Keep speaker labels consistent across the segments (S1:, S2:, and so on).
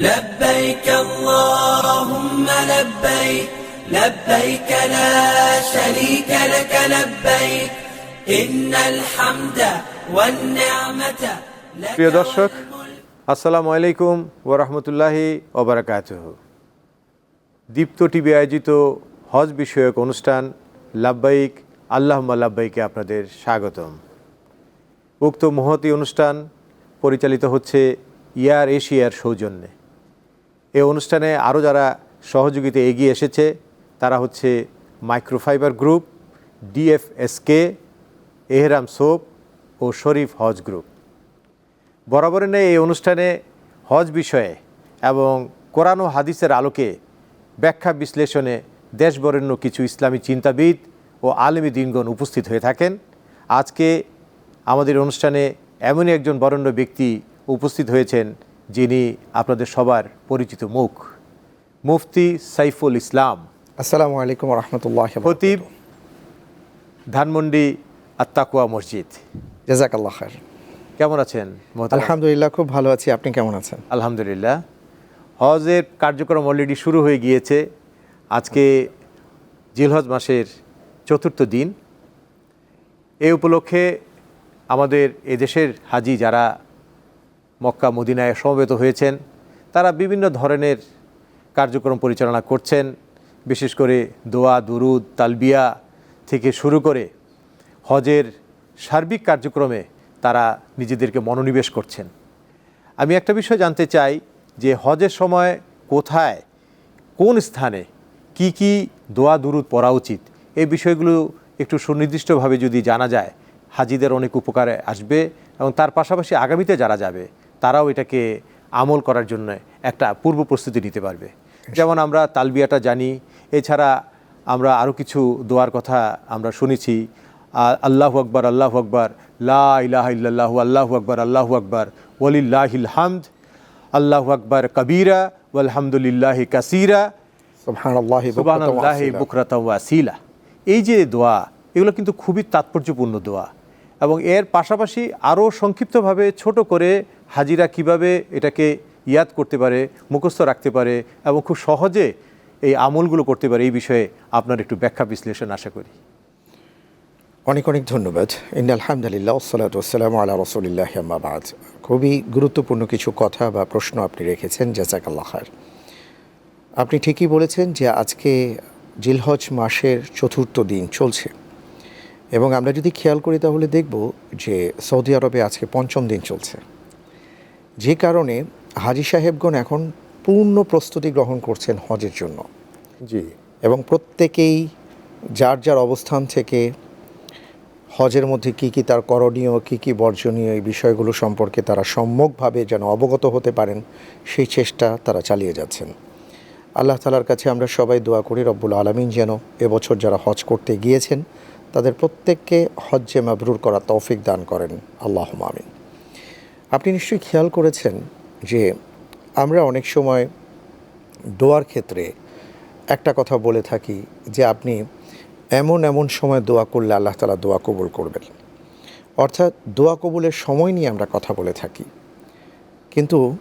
S1: لبيك اللهم لبيك لبيك لا شريك لك لبيك إن الحمد والنعمة لك
S2: প্রিয় দর্শক আসসালামু আলাইকুম ওরহমতুল্লাহি ওবরাকাত দীপ্ত টিভি আয়োজিত হজ বিষয়ক অনুষ্ঠান লাব্বাইক আল্লাহম্মা লাব্বাইকে আপনাদের স্বাগতম উক্ত মহতি অনুষ্ঠান পরিচালিত হচ্ছে ইয়ার এশিয়ার সৌজন্যে এই অনুষ্ঠানে আরও যারা সহযোগিতা এগিয়ে এসেছে, তারা হচ্ছে মাইক্রোফাইবার গ্রুপ, ডিএফএসকে, এহরাম সোপ ও শরীফ হজ গ্রুপ। বরাবরের এই অনুষ্ঠানে হজ বিষয়ে এবং কোরআন ও হাদিসের আলোকে ব্যাখ্যা বিশ্লেষণে দেশবরেণ্য কিছু ইসলামী চিন্তাবিদ ও আলেমী দিনগণ উপস্থিত হয়ে থাকেন। আজকে আমাদের অনুষ্ঠানে এমনই একজন বরেণ্য ব্যক্তি উপস্থিত হয়েছেন যিনি আপনাদের সবার পরিচিত মুখ। মুফতি সাইফুল ইসলাম।
S3: আসসালামু আলাইকুম রহমতুল্লাহ
S2: খতিব ধানমন্ডি আত্তাকুয়া মসজিদ।
S3: জাজাকাল্লাহ খার
S2: কেমন আছেন?
S3: আলহামদুলিল্লাহ খুব ভালো আছি। আপনি কেমন আছেন?
S2: আলহামদুলিল্লাহ। হজের কার্যক্রম অলরেডি শুরু হয়ে গিয়েছে। আজকে জিলহজ মাসের চতুর্থ দিন। এই উপলক্ষে আমাদের এদেশের হাজি যারা মক্কা, মদিনায় সমবেত হয়েছেন। তারা বিভিন্ন ধরনের কার্যক্রম পরিচালনা করছেন, বিশেষ করে দোয়া, দুরুদ, তালবিয়া থেকে শুরু করে হজের সার্বিক কার্যক্রমে তারা নিজেদেরকে মনোনিবেশ করছেন। আমি একটা বিষয় জানতে চাই যে হজের সময় কোথায়, কোন স্থানে কি কি দোয়া, দুরুদ পড়া উচিত? এই বিষয়গুলো একটু সুনির্দিষ্টভাবে যদি জানা যায়, হাজিদের অনেক উপকারে আসবে এবং তার পাশাপাশি আগামীতে যারা যাবে তারাও এটাকে আমল করার জন্য একটা পূর্ব প্রস্তুতি নিতে পারবে। যেমন আমরা তালবিয়াটা জানি এছাড়া আমরা আরও কিছু দোয়ার কথা আমরা শুনেছি আল্লাহু আকবার আল্লাহু আকবার লা ইলাহা ইল্লাল্লাহু আল্লাহু আকবার আল্লাহু আকবার ওয়ালিল্লাহিল হামদ আল্লাহু আকবার কবিরা ওয়ালহামদুলিল্লাহি কাসীরা বুকরাতা ওয়াসিলা। এই যে দোয়া এগুলো কিন্তু খুবই তাৎপর্যপূর্ণ দোয়া। এবং এর পাশাপাশি আরও সংক্ষিপ্তভাবে ছোট করে হাজিরা কীভাবে এটাকে ইয়াদ করতে পারে, মুখস্থ রাখতে পারে এবং খুব সহজে এই আমলগুলো করতে পারে, এই বিষয়ে আপনার একটু ব্যাখ্যা বিশ্লেষণ আশা করি।
S3: অনেক অনেক ধন্যবাদ। ইন আলহামদুলিল্লাহ সালাত ওসালাম আল্লাহ রসুলিল্লাহ আম্মাবাদ খুবই গুরুত্বপূর্ণ কিছু কথা বা প্রশ্ন আপনি রেখেছেন, জাজাকাল্লাহ খার আপনি ঠিকই বলেছেন যে আজকে জিলহজ মাসের চতুর্থ দিন চলছে। এবং আমরা যদি খেয়াল করি তাহলে দেখব যে সৌদি আরবে আজকে পঞ্চম দিন চলছে। যে কারণে হাজি সাহেবগণ এখন পূর্ণ প্রস্তুতি গ্রহণ করছেন হজের জন্য।
S2: জি।
S3: এবং প্রত্যেকেই যার যার অবস্থান থেকে হজের মধ্যে কি কি তার করণীয় কি কি বর্জনীয় এই বিষয়গুলো সম্পর্কে তারা সম্যকভাবে যেন অবগত হতে পারেন সেই চেষ্টা তারা চালিয়ে যাচ্ছেন। আল্লাহ তালার কাছে আমরা সবাই দোয়া করি রব্বুল আলমিন যেন এবছর যারা হজ করতে গিয়েছেন তাদের প্রত্যেককে হজ্জে মাবরুর করা তৌফিক দান করেন। আল্লাহ আমিন। আপনি নিশ্চয়ই খেয়াল করেছেন যে আমরা অনেক সময় দোয়ার ক্ষেত্রে একটা কথা বলে থাকি যে আপনি এমন এমন সময় দোয়া করলে আল্লাহ তালা দোয়া কবুল করবেন। অর্থাৎ দোয়া কবুলের সময় নিয়ে আমরা কথা বলে থাকি। কিন্তু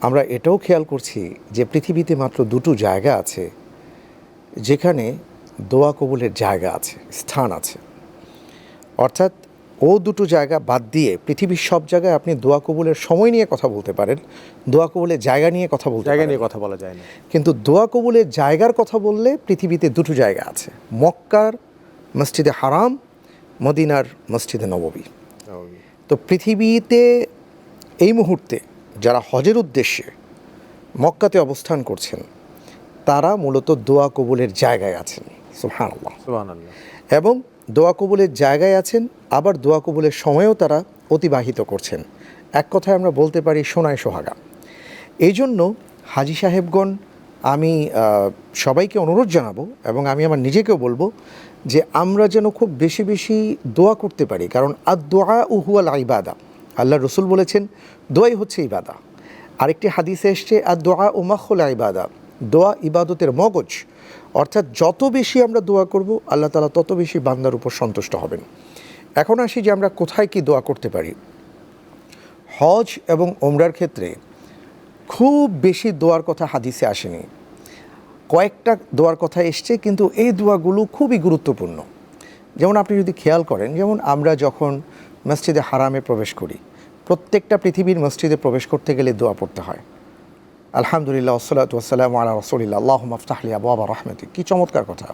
S3: আমরা এটাও খেয়াল করছি যে পৃথিবীতে মাত্র দুটো জায়গা আছে, যেখানে দোয়া কবুলের জায়গা আছে, স্থান আছে। অর্থাৎ ও দুটো জায়গা বাদ দিয়ে পৃথিবীর সব জায়গায় আপনি দোয়া কবুলের সময় নিয়ে কথা বলতে পারেন দোয়া কবুলের জায়গা নিয়ে কথা বলতে
S2: জায়গা নিয়ে কথা বলা যায় না।
S3: কিন্তু দোয়া কবুলের জায়গার কথা বললে পৃথিবীতে দুটো জায়গা আছে মক্কার মসজিদে হারাম মদিনার মসজিদে নববী। তো পৃথিবীতে এই মুহূর্তে যারা হজের উদ্দেশ্যে মক্কাতে অবস্থান করছেন তারা মূলত দোয়া কবুলের জায়গায় আছেন। সুবহানাল্লাহ। এবং দোয়া কবুলের জায়গায় আছেন, আবার দোয়া কবুলের সময়ও তারা অতিবাহিত করছেন। এক কথায় আমরা বলতে পারি সোনায় সোহাগা। এই জন্য হাজি সাহেবগণ, আমি সবাইকে অনুরোধ জানাব এবং আমি আমার নিজেকেও বলব যে আমরা যেন খুব বেশি বেশি দোয়া করতে পারি। কারণ আর দোয়া উহুয়াল ইবাদা। আল্লাহ রসুল বলেছেন, দোয়াই হচ্ছে ইবাদা। আরেকটি হাদিসে এসছে আর দোয়া উমাখুল ইবাদা। দোয়া ইবাদতের মগজ, অর্থাৎ যত বেশি আমরা দোয়া করব, আল্লাহ তালা তত বেশি বান্দার উপর সন্তুষ্ট হবেন। এখন আসি যে আমরা কোথায় কি দোয়া করতে পারি। হজ এবং ওমরার ক্ষেত্রে খুব বেশি দোয়ার কথা হাদিসে আসেনি। কয়েকটা দোয়ার কথা এসছে, কিন্তু এই দোয়াগুলো খুবই গুরুত্বপূর্ণ। যেমন আপনি যদি খেয়াল করেন, যেমন আমরা যখন মসজিদে হারামে প্রবেশ করি, প্রত্যেকটা পৃথিবীর মসজিদে প্রবেশ করতে গেলে দোয়া পড়তে হয়। আলহামদুলিল্লাহ ওসলাত ওসালাম আলা রসুলিল্লাহ। আল্লাহ মাফতাহলি আবু আবার রহমতি কী চমৎকার কথা।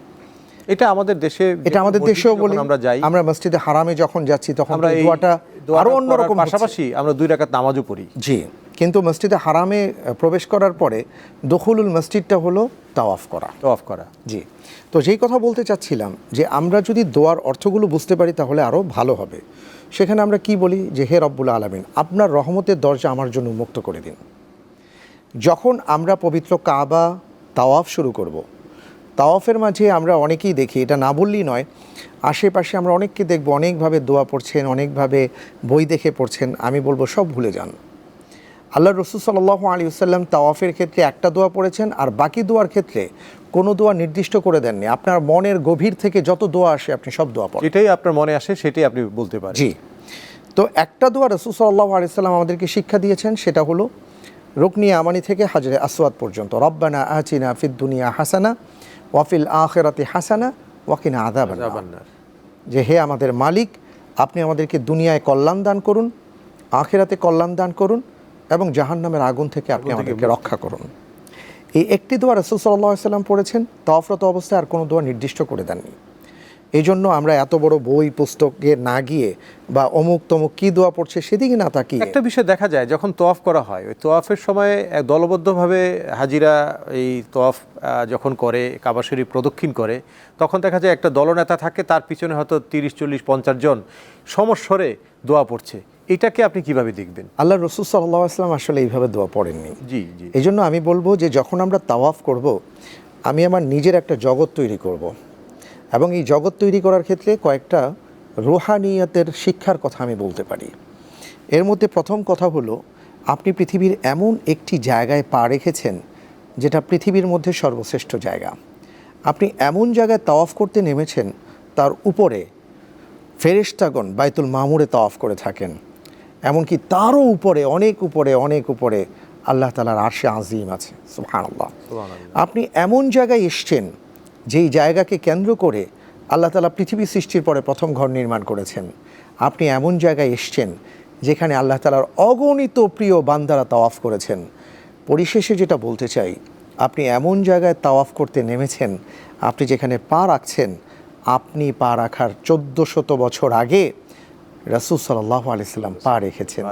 S2: এটা আমাদের দেশে
S3: এটা আমাদের দেশেও বলি
S2: আমরা যাই
S3: আমরা মসজিদে হারামে যখন যাচ্ছি তখন
S2: আমরা এই
S3: দোয়াটা
S2: আরও
S3: অন্যরকম পাশাপাশি
S2: পাশাপাশি আমরা দুই রাকাত নামাজও পড়ি।
S3: জি কিন্তু মসজিদে হারামে প্রবেশ করার পরে দখলুল মসজিদটা হলো তাওয়াফ করা।
S2: তওয়াফ করা।
S3: জি তো যেই কথা বলতে চাচ্ছিলাম যে আমরা যদি দোয়ার অর্থগুলো বুঝতে পারি তাহলে আরও ভালো হবে। সেখানে আমরা কি বলি? যে হে রব্বুল আলমিন আপনার রহমতের দরজা আমার জন্য মুক্ত করে দিন। যখন আমরা পবিত্র কাবা তাওয়াফ শুরু করব। তাওয়াফের মাঝে আমরা অনেকেই দেখি এটা না বললেই নয় আশেপাশে আমরা অনেককে দেখব অনেকভাবে দোয়া পড়ছেন অনেকভাবে বই দেখে পড়ছেন আমি বলব সব ভুলে যান। আল্লাহ রসুল সাল্লাহ আলী সাল্লাম তাওয়াফের ক্ষেত্রে একটা দোয়া পড়েছেন আর বাকি দোয়ার ক্ষেত্রে কোনো দোয়া নির্দিষ্ট করে দেননি। আপনার মনের গভীর থেকে যত দোয়া আসে আপনি সব দোয়া পড়েন।
S2: এটাই আপনার মনে আসে সেটাই আপনি বলতে পারেন।
S3: জি। তো একটা দোয়া রসুল সাল্লাহ আলিয়াল্লাম আমাদেরকে শিক্ষা দিয়েছেন সেটা হলো রুকনি আমানি থেকে হাজরে আসওয়াদ পর্যন্ত। রব্বানা আচিনা ফিদ দুনিয়া হাসানা ওয়াফিল আখেরাতে হাসানা ওয়াকিনা
S2: জাবান্নার।
S3: যে হে আমাদের মালিক আপনি আমাদেরকে দুনিয়ায় কল্যাণ দান করুন আখেরাতে কল্যাণ দান করুন এবং জাহান্নামের আগুন থেকে আপনি আমাদেরকে রক্ষা করুন। এই একটি দোয়া রসুল সাল্লাহ সাল্লাম পড়েছেন তফরত অবস্থায় আর কোনো দোয়া নির্দিষ্ট করে দেননি। এই জন্য আমরা এত বড় বই পুস্তকে না গিয়ে বা অমুক তমুক কী দোয়া পড়ছে সেদিকে না তাকিয়ে
S2: একটা বিষয় দেখা যায় যখন তোয়াফ করা হয় ওই তোয়াফের সময় এক দলবদ্ধভাবে হাজিরা এই তোয়াফ যখন করে কাবা শরীফ প্রদক্ষিণ করে তখন দেখা যায় একটা দলনেতা থাকে তার পিছনে হয়তো তিরিশ চল্লিশ পঞ্চাশ জন সমস্বরে দোয়া পড়ছে। এটাকে আপনি কীভাবে দেখবেন?
S3: আল্লাহ রসুল সাল্লাহ আসলাম আসলে এইভাবে দোয়া পড়েননি।
S2: জি জি।
S3: এই জন্য আমি বলব যে যখন আমরা তাওয়াফ করব আমি আমার নিজের একটা জগৎ তৈরি করব। এবং এই জগৎ তৈরি করার ক্ষেত্রে কয়েকটা রোহানিয়তের শিক্ষার কথা আমি বলতে পারি। এর মধ্যে প্রথম কথা হলো আপনি পৃথিবীর এমন একটি জায়গায় পা রেখেছেন যেটা পৃথিবীর মধ্যে সর্বশ্রেষ্ঠ জায়গা। আপনি এমন জায়গায় তাওয়াফ করতে নেমেছেন তার উপরে ফেরেশতাগণ বাইতুল মামুরে তাওয়াফ করে থাকেন। এমনকি তারও উপরে অনেক উপরে অনেক উপরে আল্লাহ তালার আরশে আজিম আছে। সুবহানাল্লাহ। আপনি এমন জায়গায় এসছেন যেই জায়গাকে কেন্দ্র করে আল্লাহ তালা পৃথিবী সৃষ্টির পরে প্রথম ঘর নির্মাণ করেছেন, আপনি এমন জায়গায় এসছেন যেখানে আল্লাহ তালার অগণিত প্রিয় বান্দারা তাওয়াফ করেছেন। পরিশেষে যেটা বলতে চাই, আপনি এমন জায়গায় তাওয়াফ করতে নেমেছেন, আপনি যেখানে পা রাখছেন, আপনি পা রাখার চোদ্দ শত বছর আগে রাসুল সাল্লাহ আলিয়াল্লাম পা রেখেছেন।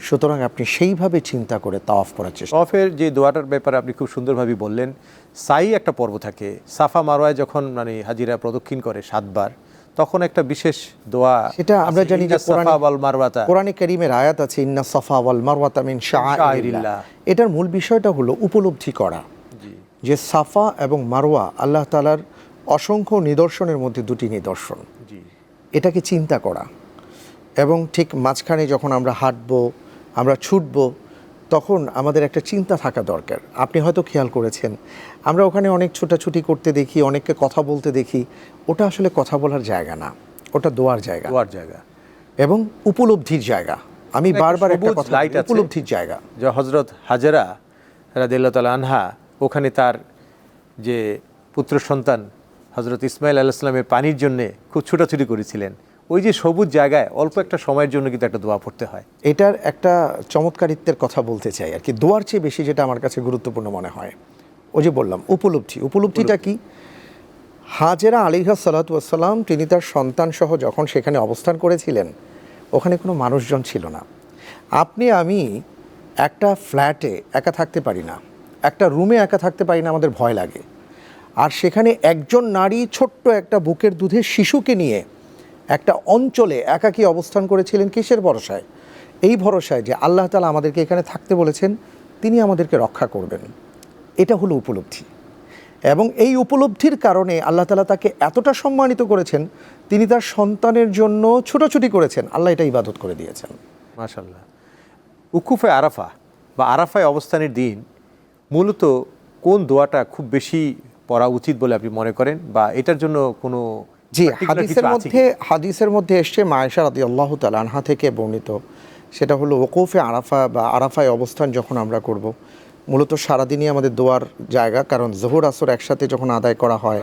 S3: সুতরাং আপনি সেইভাবে চিন্তা করে তাওয়াফ করার চেষ্টা
S2: তফের যে দোয়াটার ব্যাপারে আপনি খুব সুন্দরভাবে বললেন সাই একটা পর্ব থাকে। সাফা মারোয়ায় যখন মানে হাজিরা প্রদক্ষিণ করে সাতবার তখন একটা বিশেষ দোয়া
S3: সেটা আমরা জানি যে কোরআনে- করিমের আয়াত আছে ইন্না সাফা ওয়াল মারওয়াতা মিন শাআইরিল্লাহ। এটার মূল বিষয়টা হলো উপলব্ধি করা। যে সাফা এবং মারওয়া আল্লাহ তালার অসংখ্য নিদর্শনের মধ্যে দুটি নিদর্শন। এটাকে চিন্তা করা। এবং ঠিক মাঝখানে যখন আমরা হাঁটবো আমরা ছুটব তখন আমাদের একটা চিন্তা থাকা দরকার। আপনি হয়তো খেয়াল করেছেন আমরা ওখানে অনেক ছোটাছুটি করতে দেখি অনেককে কথা বলতে দেখি। ওটা আসলে কথা বলার জায়গা না ওটা দোয়ার জায়গা।
S2: দোয়ার জায়গা।
S3: এবং উপলব্ধির জায়গা। আমি বারবার একটা কথা। উপলব্ধির জায়গা।
S2: যে হজরত হাজারা রাদিল্লাহ তালা আনহা ওখানে তার যে পুত্র সন্তান হজরত ইসমাইল আলাইসলামের পানির জন্যে খুব ছুটাছুটি করেছিলেন। ওই যে সবুজ জায়গায় অল্প একটা সময়ের জন্য কিন্তু একটা দোয়া পড়তে হয়।
S3: এটার একটা চমৎকারিত্বের কথা বলতে চাই আর কি। দোয়ার চেয়ে বেশি যেটা আমার কাছে গুরুত্বপূর্ণ মনে হয়। ওই যে বললাম, উপলব্ধি। উপলব্ধিটা কি? হাজেরা আলিহা সালাতাম তিনি তার সন্তান সহ যখন সেখানে অবস্থান করেছিলেন, ওখানে কোনো মানুষজন ছিল না। আপনি, আমি একটা ফ্ল্যাটে একা থাকতে পারি না। একটা রুমে একা থাকতে পারি না, আমাদের ভয় লাগে। আর সেখানে একজন নারী ছোট্ট একটা বুকের দুধের শিশুকে নিয়ে একটা অঞ্চলে একাকী অবস্থান করেছিলেন কিসের ভরসায়? এই ভরসায় যে আল্লাহ তালা আমাদেরকে এখানে থাকতে বলেছেন, তিনি আমাদেরকে রক্ষা করবেন। এটা হলো উপলব্ধি। এবং এই উপলব্ধির কারণে আল্লাহ তালা তাকে এতটা সম্মানিত করেছেন, তিনি তার সন্তানের জন্য ছুটোছুটি করেছেন। আল্লাহ এটা ইবাদত করে দিয়েছেন।
S2: মাশাল্লাহ উকুফে আরাফা বা আরাফায় অবস্থানের দিন মূলত কোন দোয়াটা খুব বেশি পড়া উচিত বলে আপনি মনে করেন? বা এটার জন্য কোনো
S3: জি হাদিসের মধ্যে হাদিসের মধ্যে এসছে মায়েশা রাদি আল্লাহ তালানহা থেকে বর্ণিত। সেটা হলো ওকুফে আরাফা বা আরাফায় অবস্থান যখন আমরা করব মূলত সারাদিনই আমাদের দোয়ার জায়গা কারণ জোহর আসর একসাথে যখন আদায় করা হয়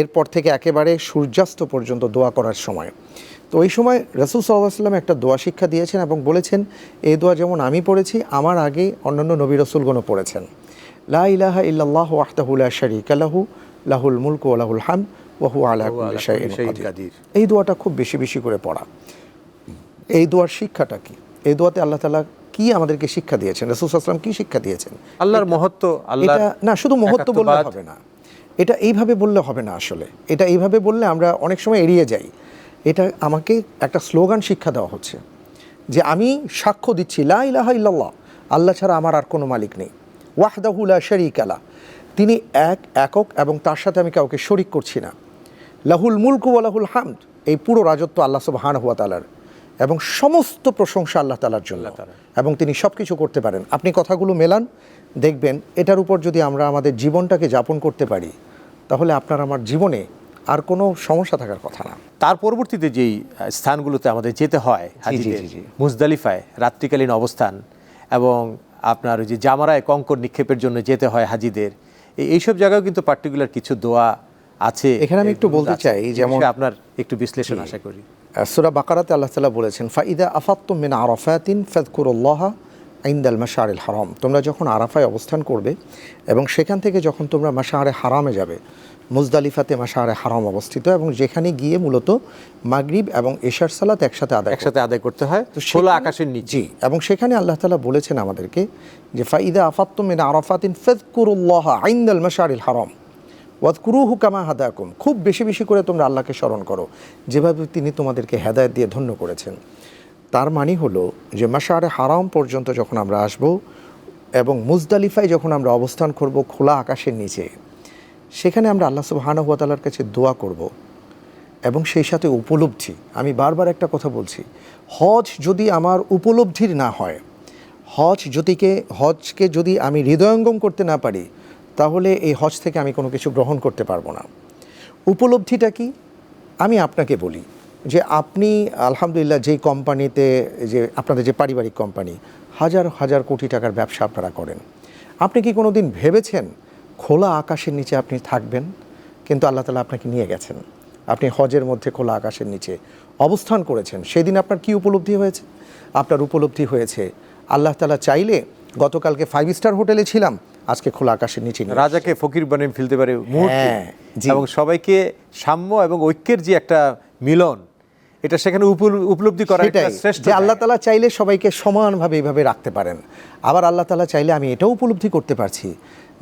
S3: এরপর থেকে একেবারে সূর্যাস্ত পর্যন্ত দোয়া করার সময়। তো ওই সময় রসুল সাল্লাম একটা দোয়া শিক্ষা দিয়েছেন এবং বলেছেন এই দোয়া যেমন আমি পড়েছি আমার আগে অন্যান্য নবী রসুলগণও পড়েছেন। লা ইলাহা ইল্লাল্লাহু ওয়াহদাহু লা শারীকা লাহু লাহুল মুলকু ওয়া লাহুল আলা
S2: আলা
S3: কাদির। এই দোয়াটা খুব বেশি বেশি করে পড়া। এই দোয়ার শিক্ষাটা কি? এই দোয়াতে আল্লাহ তালা কি আমাদেরকে শিক্ষা দিয়েছেন? রসুল সাল্লাম কি শিক্ষা দিয়েছেন?
S2: আল্লাহর মহত্ব আল্লাহ
S3: এটা না শুধু মহত্ব বললে হবে না। এটা এইভাবে বললে হবে না আসলে। এটা এইভাবে বললে আমরা অনেক সময় এড়িয়ে যাই। এটা আমাকে একটা স্লোগান শিক্ষা দেওয়া হচ্ছে যে আমি সাক্ষ্য দিচ্ছি লা ইলাহা ইল্লাল্লাহ আল্লাহ ছাড়া আমার আর কোনো মালিক নেই। ওয়াহদাহু লা শারীকা লা। তিনি এক একক এবং তার সাথে আমি কাউকে শরিক করছি না। লাহুল মুলকু লাহুল হামদ। এই পুরো রাজত্ব আল্লাহ সুবহানাহু ওয়া তাআলার। এবং সমস্ত প্রশংসা আল্লাহ তালার জন্য। এবং তিনি সব কিছু করতে পারেন। আপনি কথাগুলো মেলান দেখবেন এটার উপর যদি আমরা আমাদের জীবনটাকে যাপন করতে পারি তাহলে আপনার আমার জীবনে আর কোনো সমস্যা থাকার কথা না।
S2: তার পরবর্তীতে যেই স্থানগুলোতে আমাদের যেতে হয়। মুজদালিফায় রাত্রিকালীন অবস্থান এবং আপনার ওই যে জামারায় কঙ্কর নিক্ষেপের জন্য যেতে হয় হাজিদের এই- এইসব জায়গায় কিন্তু পার্টিকুলার কিছু দোয়া আছে
S3: এখানে আমি একটু বলতে চাই, যেমন-
S2: আপনার একটু বিশ্লেষণ আশা করি।
S3: সুরা বাকারাতে আল্লাহ তালা বলেছেন ফাইদা আফাত্তুম মিন আরাফাতিন ফাদকুরুল্লাহ আইন্দাল মাশারিল হারাম। তোমরা যখন আরাফায় অবস্থান করবে এবং সেখান থেকে যখন তোমরা মাশারে হারামে যাবে মুজদালিফাতে মাশারে হারাম অবস্থিত এবং যেখানে গিয়ে মূলত মাগরিব এবং এশার সালাত একসাথে আদায়
S2: একসাথে আদায় করতে হয়
S3: তো
S2: খোলা আকাশের নিচে।
S3: এবং সেখানে আল্লাহ তালা বলেছেন আমাদেরকে যে ফাইদা আফাত্তুম মিন আরাফাতিন ফাদকুরুল্লাহ আইন্দাল মাশারিল হারাম। ওয়াদকুরুহু কামা হাদাকুম, খুব বেশি বেশি করে তোমরা আল্লাহকে স্মরণ করো। যেভাবে তিনি তোমাদেরকে হেদায়ত দিয়ে ধন্য করেছেন। তার মানে হলো যে মাশারে হারাম পর্যন্ত যখন আমরা আসব এবং মুজদালিফায় যখন আমরা অবস্থান করব খোলা আকাশের নিচে, সেখানে আমরা আল্লাহ সুবহানাহু ওয়া তাআলার কাছে দোয়া করব এবং সেই সাথে উপলব্ধি। আমি বারবার একটা কথা বলছি, হজ যদি আমার উপলব্ধির না হয়, হজ যদিকে, হজকে যদি আমি হৃদয়ঙ্গম করতে না পারি তাহলে এই হজ থেকে আমি কোনো কিছু গ্রহণ করতে পারব না। উপলব্ধিটা কি? আমি আপনাকে বলি যে আপনি আলহামদুলিল্লাহ যেই কোম্পানিতে যে আপনাদের যে পারিবারিক কোম্পানি, হাজার হাজার কোটি টাকার ব্যবসা আপনারা করেন। আপনি কি কোনো দিন ভেবেছেন খোলা আকাশের নিচে আপনি থাকবেন? কিন্তু আল্লাহ তালা আপনাকে নিয়ে গেছেন। আপনি হজের মধ্যে খোলা আকাশের নিচে অবস্থান করেছেন। সেদিন আপনার কি উপলব্ধি হয়েছে? আপনার উপলব্ধি হয়েছে, আল্লাহ তালা চাইলে গতকালকে ফাইভ স্টার হোটেলে ছিলাম আজকে খোলা আকাশের নিচে
S2: রাজাকে ফকির বানিয়ে ফেলতে পারে
S3: হ্যাঁ,
S2: এবং সবাইকে সাম্য এবং ঐক্যের যে একটা মিলন এটা সেখানে উপল- উপলব্ধি করা
S3: যে আল্লাহ তালা চাইলে সবাইকে সমানভাবে এইভাবে রাখতে পারেন। আবার আল্লাহ তালা চাইলে আমি এটাও উপলব্ধি করতে পারছি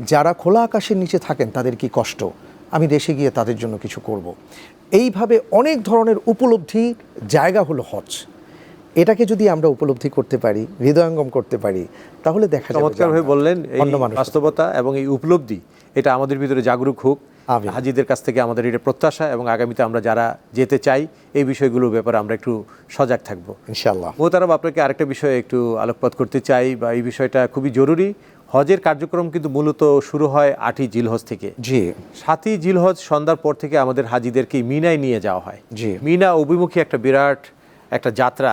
S3: যারা খোলা আকাশের নিচে থাকেন তাদের কি কষ্ট? আমি দেশে গিয়ে তাদের জন্য কিছু করব। এইভাবে অনেক ধরনের উপলব্ধির জায়গা হলো হজ। এটাকে যদি আমরা উপলব্ধি করতে পারি হৃদয়ঙ্গম করতে পারি তাহলে দেখা যাবে
S2: চমৎকার ভাবে বললেন এই বাস্তবতা এবং এই উপলব্ধি এটা আমাদের ভিতরে জাগরুক হোক। হাজিদের কাছ থেকে আমাদের এটা প্রত্যাশা এবং আগামীতে আমরা যারা যেতে চাই এই বিষয়গুলোর ব্যাপারে আমরা একটু সজাগ থাকব।
S3: ইনশাল্লাহ
S2: মোহতারাম আপনাকে আরেকটা বিষয়ে একটু আলোকপাত করতে চাই বা এই বিষয়টা খুবই জরুরি। হজের কার্যক্রম কিন্তু মূলত শুরু হয় আটই জিলহজ থেকে।
S3: জি।
S2: সাতই জিলহজ সন্ধ্যার পর থেকে আমাদের হাজিদেরকে মিনায় নিয়ে যাওয়া হয়।
S3: জি।
S2: মিনা অভিমুখী একটা বিরাট একটা যাত্রা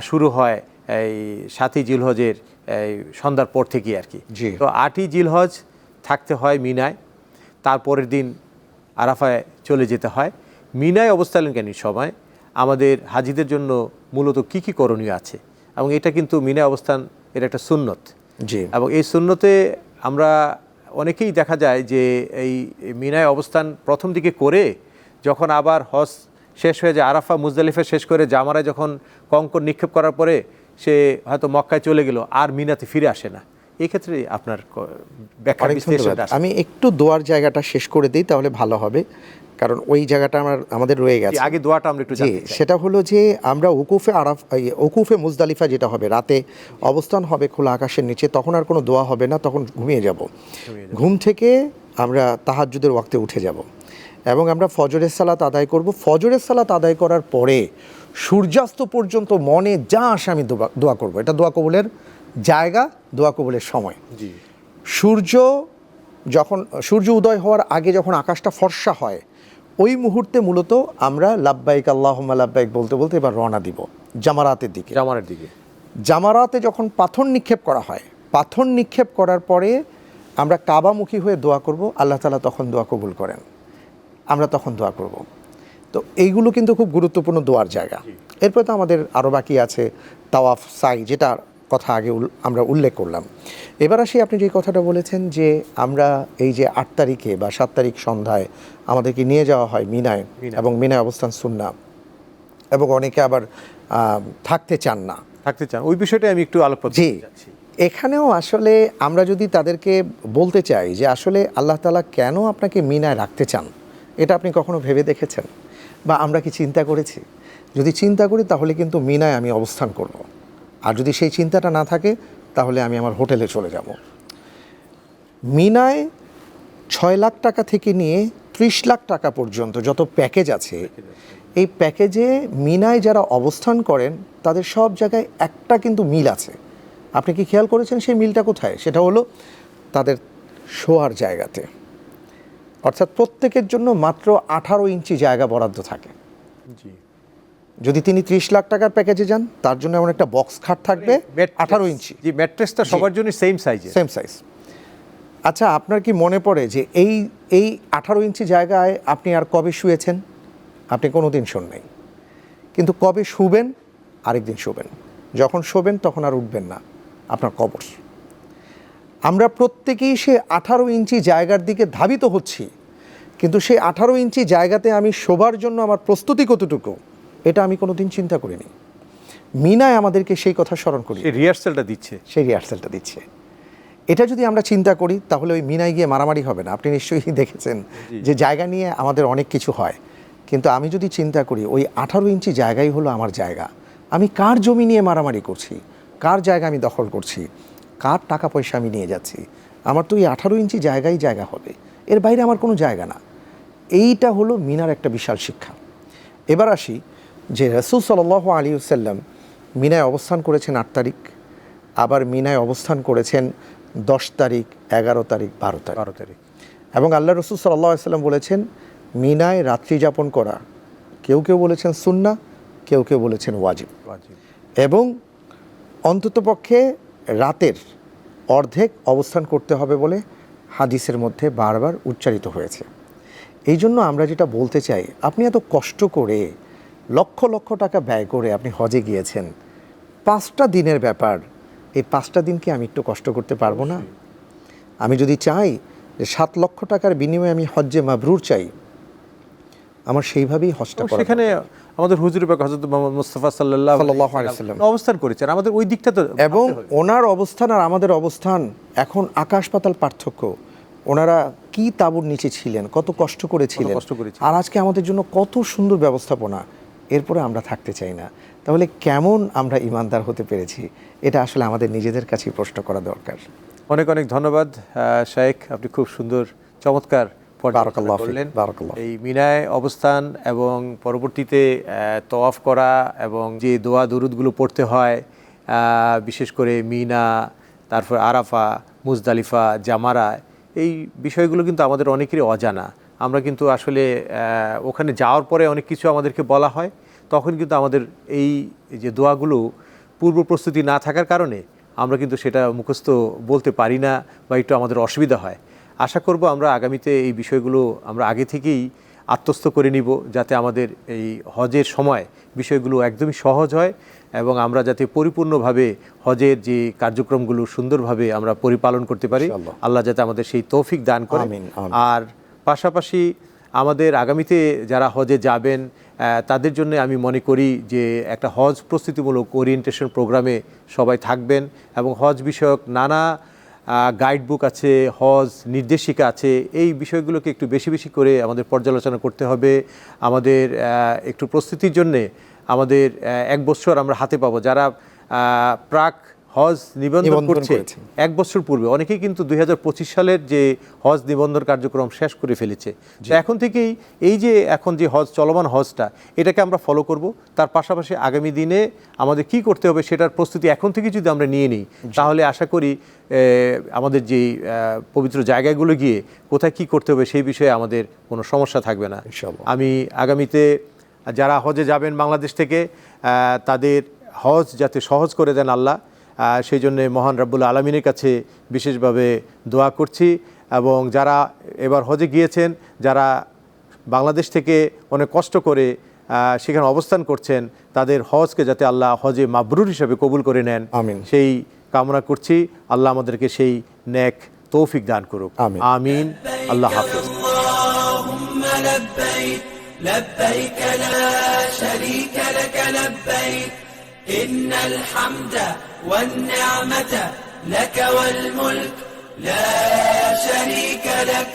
S2: শুরু হয় এই সাতই জিলহজের এই সন্ধ্যার পর থেকে আর কি।
S3: জি।
S2: তো আটই জিলহজ থাকতে হয় মিনায় তারপরের দিন আরাফায় চলে যেতে হয়। মিনায় অবস্থানকালীন সময়? আমাদের হাজিদের জন্য মূলত কি কি করণীয় আছে? এবং এটা কিন্তু মিনায় অবস্থান এর একটা সুন্নত।
S3: জি।
S2: এবং এই সুন্নতে আমরা অনেকেই দেখা যায় যে এই মিনায় অবস্থান প্রথম দিকে করে যখন আবার হজ শেষ হয়ে যায়। আরাফা মুজদালিফা শেষ করে জামারায় যখন কঙ্কর নিক্ষেপ করার পরে সে হয়তো মক্কায় চলে গেল আর মিনাতে ফিরে আসে না। এই ক্ষেত্রে আপনার।
S3: আমি একটু দোয়ার জায়গাটা শেষ করে দিই তাহলে ভালো হবে। কারণ ওই জায়গাটা আমার আমাদের রয়ে গেছে।
S2: আগে দোয়াটা আমরা একটু
S3: সেটা হলো যে আমরা উকুফে আরাফ উকুফে মুজদালিফা যেটা হবে রাতে অবস্থান হবে খোলা আকাশের নিচে তখন আর কোনো দোয়া হবে না তখন ঘুমিয়ে যাব। ঘুম থেকে আমরা তাহাজ্জুদের ওয়াক্তে উঠে যাব। এবং আমরা ফজরের সালাত আদায় করব। ফজরের সালাত আদায় করার পরে সূর্যাস্ত পর্যন্ত মনে যা আসে আমি দোয়া দোয়া করব। এটা দোয়া কবুলের জায়গা দোয়া কবুলের সময়।
S2: জি।
S3: সূর্য যখন সূর্য উদয় হওয়ার আগে যখন আকাশটা ফর্সা হয় ওই মুহূর্তে মূলত আমরা লাব্বাইক আল্লাহুম্মা লাব্বাইক বলতে বলতে এবার রওনা দিব জামারাতের দিকে।
S2: জামারের দিকে।
S3: জামারাতে যখন পাথর নিক্ষেপ করা হয় পাথর নিক্ষেপ করার পরে আমরা কাবামুখী হয়ে দোয়া করব। আল্লাহ তালা তখন দোয়া কবুল করেন। আমরা তখন দোয়া করব। তো এইগুলো কিন্তু খুব গুরুত্বপূর্ণ দোয়ার জায়গা। এরপর তো আমাদের আরও বাকি আছে তাওয়াফ সাই যেটা কথা আগে আমরা উল্লেখ করলাম। এবার আসি আপনি যে কথাটা বলেছেন যে আমরা এই যে আট তারিখে বা সাত তারিখ সন্ধ্যায় আমাদেরকে নিয়ে যাওয়া হয় মিনায় এবং মিনায় অবস্থান শুননা এবং অনেকে আবার থাকতে চান না।
S2: থাকতে চান। ওই বিষয়টা আমি একটু আলোকপাত
S3: জি। এখানেও আসলে আমরা যদি তাদেরকে বলতে চাই যে আসলে আল্লাহ তালা কেন আপনাকে মিনায় রাখতে চান? এটা আপনি কখনো ভেবে দেখেছেন? বা আমরা কি চিন্তা করেছি? যদি চিন্তা করি, তাহলে কিন্তু মিনায় আমি অবস্থান করব। আর যদি সেই চিন্তাটা না থাকে, তাহলে আমি আমার হোটেলে চলে যাব। মিনায় ছয় লাখ টাকা থেকে নিয়ে ত্রিশ লাখ টাকা পর্যন্ত যত প্যাকেজ আছে, এই প্যাকেজে মিনায় যারা অবস্থান করেন, তাদের সব জায়গায় একটা কিন্তু মিল আছে। আপনি কি খেয়াল করেছেন সেই মিলটা কোথায়? সেটা হলো তাদের শোয়ার জায়গাতে। অর্থাৎ প্রত্যেকের জন্য মাত্র আঠারো ইঞ্চি জায়গা বরাদ্দ থাকে।
S2: জি।
S3: যদি তিনি ত্রিশ লাখ টাকার প্যাকেজে যান তার জন্য এমন একটা বক্স খাট থাকবে আঠারো ইঞ্চি।
S2: জি ম্যাট্রেসটা সবার জন্য সেম সাইজ
S3: সেম সাইজ আচ্ছা আপনার কি মনে পড়ে যে এই এই আঠারো ইঞ্চি জায়গায় আপনি আর কবে শুয়েছেন? আপনি কোনো দিন শোন নাই। কিন্তু কবে শুবেন? আরেকদিন শুবেন। যখন শোবেন তখন আর উঠবেন না। আপনার কবর। আমরা প্রত্যেকেই সে আঠারো ইঞ্চি জায়গার দিকে ধাবিত হচ্ছি। কিন্তু সেই আঠারো ইঞ্চি জায়গাতে আমি শোবার জন্য আমার প্রস্তুতি কতটুকু এটা আমি কোনো দিন চিন্তা করিনি। মিনায় আমাদেরকে সেই কথা স্মরণ করি
S2: রিহার্সালটা দিচ্ছে।
S3: সেই রিহার্সালটা দিচ্ছে। এটা যদি আমরা চিন্তা করি তাহলে ওই মিনায় গিয়ে মারামারি হবে না। আপনি নিশ্চয়ই দেখেছেন যে জায়গা নিয়ে আমাদের অনেক কিছু হয়। কিন্তু আমি যদি চিন্তা করি ওই আঠারো ইঞ্চি জায়গাই হলো আমার জায়গা। আমি কার জমি নিয়ে মারামারি করছি? কার জায়গা আমি দখল করছি? কার টাকা পয়সা আমি নিয়ে যাচ্ছি? আমার তো এই আঠারো ইঞ্চি জায়গাই জায়গা হবে। এর বাইরে আমার কোনো জায়গা না। এইটা হলো মিনার একটা বিশাল শিক্ষা। এবার আসি যে রসুল সাল আলী সাল্লাম মিনায় অবস্থান করেছেন আট তারিখ আবার মিনায় অবস্থান করেছেন দশ তারিখ এগারো তারিখ বারো তারিখ।
S2: বারো তারিখ।
S3: এবং আল্লাহ রসুল সাল্লাহ সাল্লাম বলেছেন মিনায় রাত্রি যাপন করা। কেউ কেউ বলেছেন সুন্না কেউ কেউ বলেছেন ওয়াজিব।
S2: ওয়াজিব।
S3: এবং অন্ততপক্ষে রাতের অর্ধেক অবস্থান করতে হবে বলে হাদিসের মধ্যে বারবার উচ্চারিত হয়েছে। এই জন্য আমরা যেটা বলতে চাই আপনি এত কষ্ট করে লক্ষ লক্ষ টাকা ব্যয় করে আপনি হজে গিয়েছেন পাঁচটা দিনের ব্যাপার এই পাঁচটা দিনকে আমি একটু কষ্ট করতে পারব না? আমি যদি চাই যে সাত লক্ষ টাকার বিনিময়ে আমি হজ্জে মাবরুর চাই আমার সেইভাবেই হজটা
S2: সেখানে আমাদের হুজুর পাক হযরত মুহাম্মদ মুস্তাফা
S3: সাল্লাম।
S2: সাল্লাম। অবস্থান করেছেন। আমাদের ওই দিকটা তো
S3: এবং ওনার অবস্থান আর আমাদের অবস্থান এখন আকাশ পাতাল পার্থক্য। ওনারা কি তাবুর নিচে ছিলেন কত কষ্ট করেছিলেন
S2: কষ্ট করেছিলেন।
S3: আর আজকে আমাদের জন্য কত সুন্দর ব্যবস্থাপনা এরপরে আমরা থাকতে চাই না। তাহলে কেমন আমরা ইমানদার হতে পেরেছি এটা আসলে আমাদের নিজেদের কাছেই প্রশ্ন করা দরকার।
S2: অনেক অনেক ধন্যবাদ শায়েখ আপনি খুব সুন্দর চমৎকার করলেন। এই মিনায় অবস্থান এবং পরবর্তীতে তওয়াফ করা এবং যে দোয়া দরুদগুলো পড়তে হয় বিশেষ করে মিনা তারপর আরাফা মুজদালিফা জামারা এই বিষয়গুলো কিন্তু আমাদের অনেকেরই অজানা। আমরা কিন্তু আসলে ওখানে যাওয়ার পরে অনেক কিছু আমাদেরকে বলা হয়। তখন কিন্তু আমাদের এই যে দোয়াগুলো পূর্ব প্রস্তুতি না থাকার কারণে আমরা কিন্তু সেটা মুখস্থ বলতে পারি না বা একটু আমাদের অসুবিধা হয়। আশা করব আমরা আগামীতে এই বিষয়গুলো আমরা আগে থেকেই আত্মস্থ করে নিব যাতে আমাদের এই হজের সময় বিষয়গুলো একদমই সহজ হয় এবং আমরা যাতে পরিপূর্ণভাবে হজের যে কার্যক্রমগুলো সুন্দরভাবে আমরা পরিপালন করতে পারি। আল্লাহ যাতে আমাদের সেই তৌফিক দান করে।
S3: আমিন, আমিন।
S2: আর পাশাপাশি আমাদের আগামীতে যারা হজে যাবেন তাদের জন্য আমি মনে করি যে একটা হজ প্রস্তুতিমূলক ওরিয়েন্টেশন প্রোগ্রামে সবাই থাকবেন এবং হজ বিষয়ক নানা গাইড বুক আছে, হজ, নির্দেশিকা আছে, এই বিষয়গুলোকে একটু বেশি বেশি করে আমাদের পর্যালোচনা করতে হবে। আমাদের একটু প্রস্তুতির জন্যে আমাদের এক বছর আমরা হাতে পাবো। যারা প্রাক হজ নিবন্ধন করছে এক বছর পূর্বে। অনেকেই কিন্তু দু হাজার পঁচিশ সালের যে হজ নিবন্ধন কার্যক্রম শেষ করে ফেলেছে। তো এখন থেকেই এই যে এখন যে হজ চলমান হজটা এটাকে আমরা ফলো করব। তার পাশাপাশি আগামী দিনে আমাদের কি করতে হবে সেটার প্রস্তুতি এখন থেকে যদি আমরা নিয়ে নিই তাহলে আশা করি আমাদের যে পবিত্র জায়গাগুলো গিয়ে কোথায় কি করতে হবে সেই বিষয়ে আমাদের কোনো সমস্যা থাকবে না। আমি আগামীতে যারা হজে যাবেন বাংলাদেশ থেকে তাদের হজ যাতে সহজ করে দেন আল্লাহ সেই জন্যে মহান রাব্বুল আলমিনের কাছে বিশেষভাবে দোয়া করছি এবং যারা এবার হজে গিয়েছেন যারা বাংলাদেশ থেকে অনেক কষ্ট করে আহ, সেখানে অবস্থান করছেন তাদের হজকে যাতে আল্লাহ হজে মাবরুর হিসাবে কবুল করে নেন
S3: আমিন।
S2: সেই কামনা করছি আল্লাহ আমাদেরকে সেই ন্যাক তৌফিক দান করুক
S3: আমিন।
S2: আমিন আল্লাহ হাফিজ
S1: اللهم لبيك لبيك لا شريك لك لبيك إن الحمد والنعمة لك والملك لا شريك لك.